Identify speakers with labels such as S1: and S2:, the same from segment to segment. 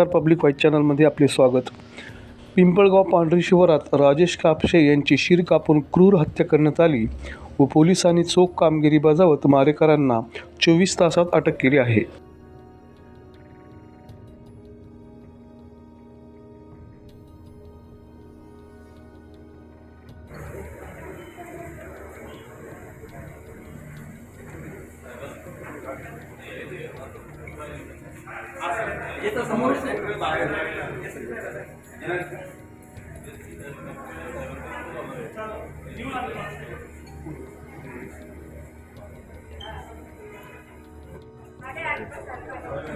S1: नमस्कार public wise चॅनलमध्ये आपले स्वागत. पिंपळगाव पांढरी शिवारात राजेश कापशे यांची शिर कापून क्रूर हत्या करण्यात आली व पोलिसांनी चोख कामगिरी बजावत मारेकरांना चोवीस तासात अटक केली आहे.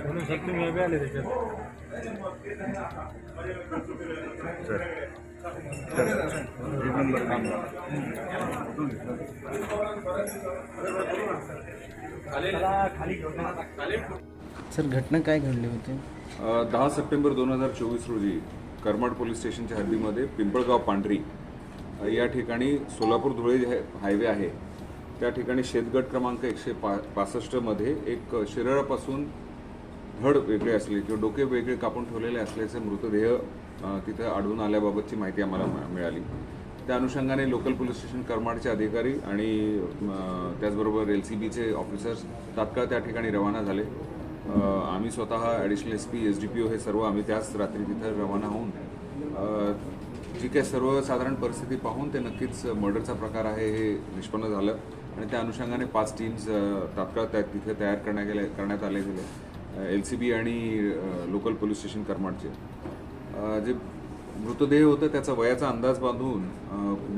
S2: म्हणून शकतो मी बी आले त्याच्यात.
S3: सर घटना काय घडली होती?
S4: दहा सप्टेंबर दोन हजार चोवीस रोजी करमाड पोलीस स्टेशनच्या हद्दीमध्ये पिंपळगाव पांढरी या ठिकाणी सोलापूर धुळे जे हायवे आहे त्या ठिकाणी शेतगट क्रमांक एकशे पा पासष्टमध्ये एक शरीरापासून धड वेगळे असले किंवा डोके वेगळे कापून ठेवलेले असल्याचे मृतदेह तिथं आढळून आल्याबाबतची माहिती आम्हाला मिळाली. त्या अनुषंगाने लोकल पोलीस स्टेशन करमाडचे अधिकारी आणि त्याचबरोबर एल सी बीचे ऑफिसर्स तात्काळ त्या ठिकाणी रवाना झाले. आम्ही स्वतः additional S P S D P O हे सर्व आम्ही त्याच रात्री तिथं रवाना होऊन जी काही सर्वसाधारण परिस्थिती पाहून ते नक्कीच मर्डरचा प्रकार आहे हे निष्पन्न झालं. आणि त्या अनुषंगाने पाच टीम्स तात्काळ त्या तिथे तयार करण्यात गेले करण्यात आले गेले. एल सी बी आणि लोकल पोलीस स्टेशन करमाडचे. जे मृतदेह होतं त्याचा वयाचा अंदाज बांधून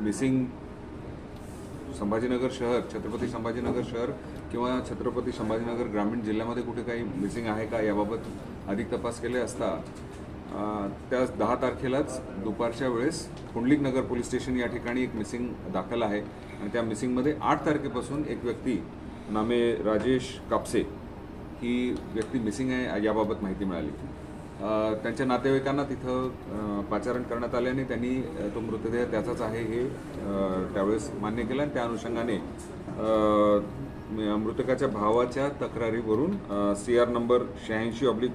S4: मिसिंग संभाजीनगर शहर छत्रपती संभाजीनगर शहर किंवा छत्रपती संभाजीनगर ग्रामीण जिल्ह्यामध्ये कुठे काही मिसिंग आहे का याबाबत अधिक तपास केले असता त्या दहा तारखेलाच दुपारच्या वेळेस पुंडलिक नगर पोलीस स्टेशन या ठिकाणी एक मिसिंग दाखल आहे. आणि त्या मिसिंगमध्ये आठ तारखेपासून एक व्यक्ती नामे राजेश कापसे ही व्यक्ती मिसिंग आहे याबाबत माहिती मिळाली. त्यांच्या नातेवाईकांना तिथं पाचारण करण्यात आल्याने त्यांनी तो मृतदेह त्याचाच आहे हे त्यावेळेस मान्य केलं आणि त्या अनुषंगाने मृतकाच्या भावाच्या तक्रारीवरून सी आर नंबर शहाऐंशी ऑब्लिक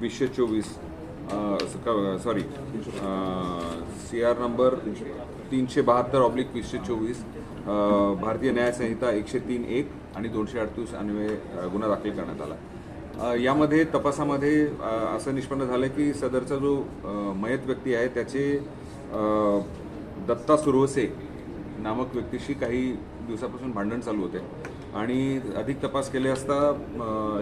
S4: वीसशे चोवीस सॉरी सी आर नंबर तीनशे बहात्तर ऑब्लिक वीसशे चोवीस भारतीय न्यायसंहिता एकशे तीन एक आणि दोनशे अडतीस अन्वये गुन्हा दाखल करण्यात आला. यामध्ये तपासामध्ये असं निष्पन्न झालं की सदरचा जो मयत व्यक्ती आहे त्याचे दत्ता सुरवसे नामक व्यक्तीशी काही दिवसापासून भांडण चालू होते. आणि अधिक तपास केले असता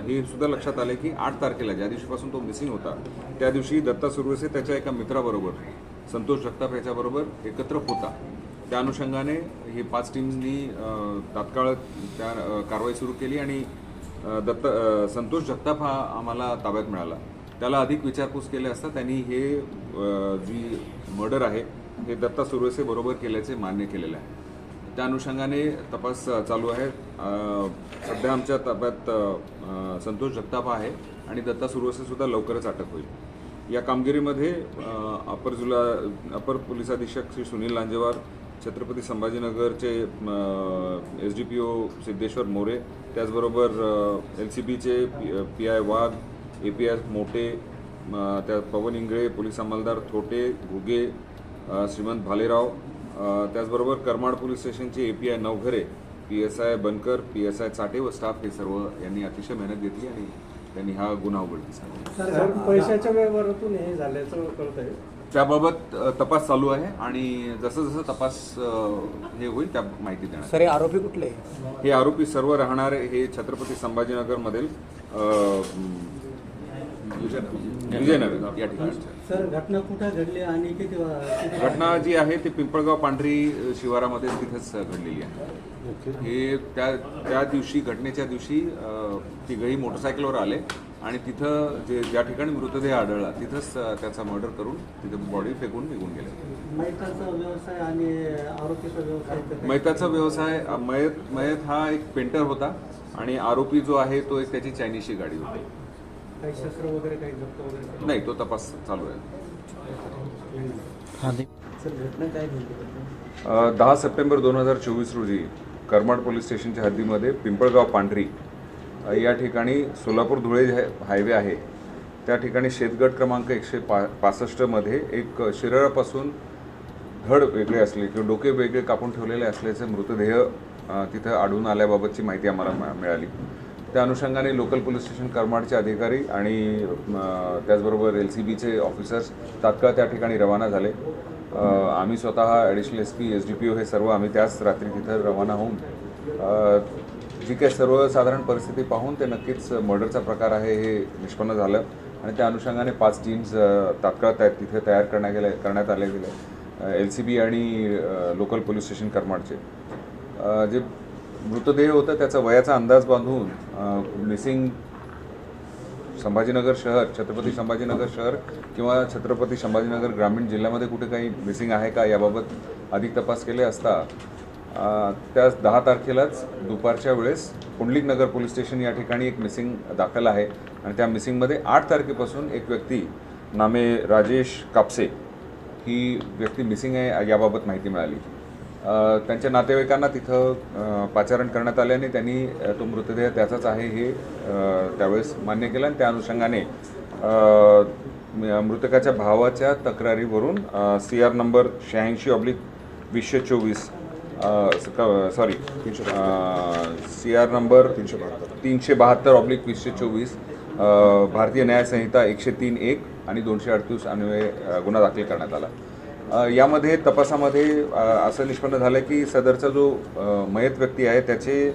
S4: हे सुद्धा लक्षात आले की आठ तारखेला ज्या दिवशीपासून तो मिसिंग होता त्या दिवशी दत्ता सुरवसे त्याच्या एका मित्राबरोबर संतोष जगताप याच्याबरोबर एकत्र होता. त्या अनुषंगाने हे पाच टीम्सनी तात्काळ त्या कारवाई सुरू केली आणि दत्त संतोष जगताप हा आम्हाला ताब्यात मिळाला. त्याला अधिक विचारपूस केले असता त्यांनी हे जी मर्डर आहे हे दत्ता सुरवसे बरोबर केल्याचे मान्य केलेलं आहे. त्या अनुषंगाने तपास चालू आहे. सध्या आमच्या ताब्यात संतोष जगताप आहे आणि दत्ता सुरवसे सुद्धा लवकरच अटक होईल. या कामगिरीमध्ये अपर जिल्हा अपर पोलीस अधीक्षक Shri Sunil Lanjewar Chhatrapati संभाजीनगरचे S D P O Siddheshwar More त्याचबरोबर एल सी बीचे P I Wagh A P I Mote त्या पवन इंगळे पोलीस अंमलदार थोटे घुगे श्रीमंत भालेराव त्याचबरोबर करमाड पोलीस स्टेशनचे A P I Navghare P S I Bankar P S I Chate व स्टाफ हे सर्व यांनी अतिशय मेहनत घेतली आणि त्यांनी हा गुन्हा उघडकीस
S2: पैशाच्या व्यवहारातून हे झाल्याचं कळत आहे
S4: त्याबाबत तपास चालू आहे आणि जसं जसं तपास हे होईल त्या माहिती देणार.
S3: सर हे आरोपी कुठले?
S4: हे आरोपी सर्व राहणारे हे छत्रपती संभाजीनगरमधील विजयनगर. या ठिकाणचे.
S2: सर घटना कुठं घडली आणि किती
S4: घटना जी आहे ती पिंपळगाव पांढरी शिवारामध्ये तिथेच घडलेली आहे. हे त्या त्या दिवशी घटनेच्या दिवशी तिघही मोटरसायकलवर आले आणि तिथं जे ज्या ठिकाणी मृतदेह आढळला तिथंच त्याचा मर्डर करून तिथं बॉडी फेकून निघून गेले.
S2: मैताचा व्यवसाय आणि आरोपीचा व्यवसाय तर काही-
S4: मैताचा व्यवसाय अ, मयत मयत हा एक पेंटर होता आणि आरोपी जो आहे तो एक त्याची चायनीजची गाडी होती.
S2: काही शस्त्र वगैरे काही जप्त वगैरे
S4: नाही तो तपास चालू आहे.
S3: सर घटना काय घडली होती
S4: अ, दहा सप्टेंबर दोन हजार चोवीस रोजी करमाड पोलीस स्टेशनच्या हद्दीमध्ये पिंपळगाव पांढरी या ठिकाणी सोलापूर धुळे हायवे आहे. त्या ठिकाणी शेतगट क्रमांक एकशे पा पासष्टमध्ये एक शिरळापासून धड वेगळे असले किंवा डोके वेगळे कापून ठेवलेले असल्याचे मृतदेह तिथं आढळून आल्याबाबतची माहिती आम्हाला मा- मिळाली. त्या अनुषंगाने लोकल पोलीस स्टेशन करमाडचे अधिकारी आणि त्याचबरोबर एल सी बीचे ऑफिसर्स तात्काळ त्या ठिकाणी रवाना झाले. आम्ही स्वतः additional S P S D P O हे सर्व आम्ही त्याच रात्री तिथं रवाना होऊन जी काही सर्वसाधारण परिस्थिती पाहून ते नक्कीच मर्डरचा प्रकार आहे हे निष्पन्न झालं आणि त्या अनुषंगाने पाच टीम्स तात्काळ त्या तिथे तयार करण्यात गेल्या करण्यात आले गेले. एल सी बी आणि लोकल पोलीस स्टेशन करमाडचे. जे मृतदेह होतं त्याचा वयाचा अंदाज बांधून मिसिंग संभाजीनगर शहर छत्रपती संभाजीनगर शहर किंवा छत्रपती संभाजीनगर ग्रामीण जिल्ह्यामध्ये कुठे काही मिसिंग आहे का याबाबत अधिक तपास केले असता त्या दहा तारखेलाच दुपारच्या वेळेस पुंडलिक नगर पोलीस स्टेशन या ठिकाणी एक मिसिंग दाखल आहे. आणि त्या मिसिंगमध्ये आठ तारखेपासून एक व्यक्ती नामे राजेश कापसे ही व्यक्ती मिसिंग आहे याबाबत माहिती मिळाली. त्यांच्या नातेवाईकांना तिथं पाचारण करण्यात आले आणि त्यांनी तो मृतदेह त्याचाच आहे हे त्यावेळेस मान्य केलं आणि त्या अनुषंगाने मृतकाच्या भावाच्या तक्रारीवरून सी आर नंबर शहाऐंशी ऑब्लिक वीसशे चोवीस सॉरी सी आर नंबर तीनशे बहात्तर. तीनशे बहात्तर ऑब्लिक वीसशे चोवीस भारतीय न्याय संहिता एकशे तीन एक आणि दोनशे अडतीस अन्वये गुन्हा दाखल करण्यात आला. यामध्ये तपासामध्ये असं निष्पन्न झालं की सदरचा जो मयत व्यक्ती आहे त्याचे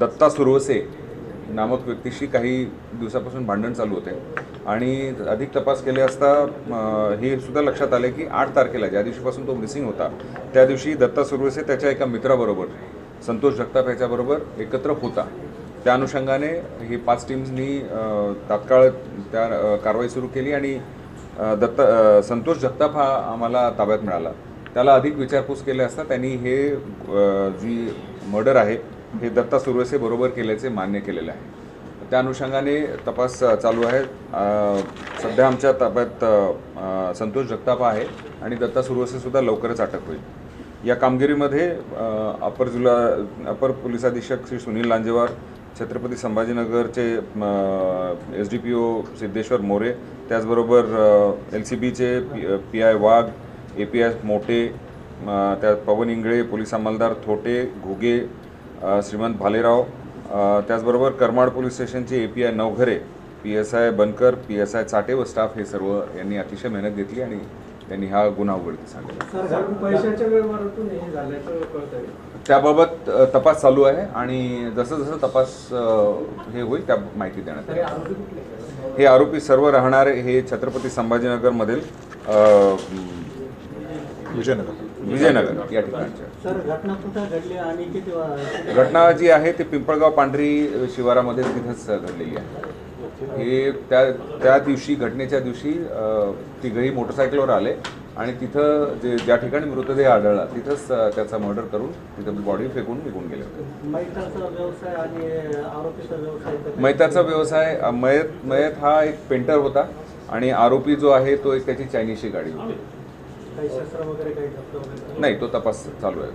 S4: दत्ता सुरवसे नामक व्यक्तीशी काही दिवसापासून भांडण चालू होते. आणि अधिक तपास केले असता हे सुद्धा लक्षात आले की आठ तारखेला ज्या दिवशीपासून तो मिसिंग होता त्या दिवशी दत्ता सुरवसे त्याच्या एका मित्राबरोबर संतोष जगताप याच्याबरोबर एकत्र होता. त्या अनुषंगाने हे पाच टीम्सनी तात्काळ त्या कारवाई सुरू केली आणि दत्त संतोष जगताप हा आम्हाला ताब्यात मिळाला. त्याला अधिक विचारपूस केले असता त्यांनी हे जी मर्डर आहे हे दत्ता सुरवसे बरोबर केल्याचे मान्य केलेले आहे. त्या अनुषंगाने तपास चालू आहे. सध्या आमच्या ताब्यात संतोष जगताप आहे आणि दत्ता सुरवसे सुद्धा लवकरच अटक होईल. या कामगिरीमध्ये अपर जिल्हा अपर पोलीस अधीक्षक Shri Sunil Lanjewar Chhatrapati संभाजीनगरचे S D P O Siddheshwar More त्याचबरोबर एल सी बीचे P P I Wagh A P I Mothe त्यात पवन इंगळे पोलीस अंमलदार थोटे घुगे श्रीमंत भालेराव त्याचबरोबर करमाड पोलीस स्टेशनचे A P I Navghare P S I Bankar P S I Chate व staff हे सर्व यांनी अतिशय मेहनत घेतली आणि त्यांनी हा गुन्हा उघडकीस आणला
S2: सर पैशाच्या व्यवहारातून हे झाल्याचं कळत आहे
S4: त्याबाबत तपास चालू आहे आणि जसं जसं तपास हे होईल त्या माहिती देण्यात येईल.
S2: कुठले
S4: हे आरोपी सर्व राहणारे हे छत्रपती संभाजीनगरमधील
S5: विजयनगर.
S4: विजयनगर या ठिकाणच्या.
S2: सर घटना कुठं घडली आणि किती वा-
S4: घटना जी आहे ती पिंपळगाव पांढरी शिवारामध्ये तिथंच घडलेली आहे. हे त्या त्या दिवशी घटनेच्या दिवशी तिघही मोटरसायकलवर आले आणि तिथं जे ज्या ठिकाणी मृतदेह आढळला तिथंच त्याचा मर्डर करून तिथं बॉडी फेकून निघून गेले होते.
S2: मैताचा व्यवसाय
S4: मयत मयत हा एक पेंटर होता आणि आरोपी जो आहे तो एक त्याची चायनीजची गाडी होती. नाही तो तपास चालू आहे.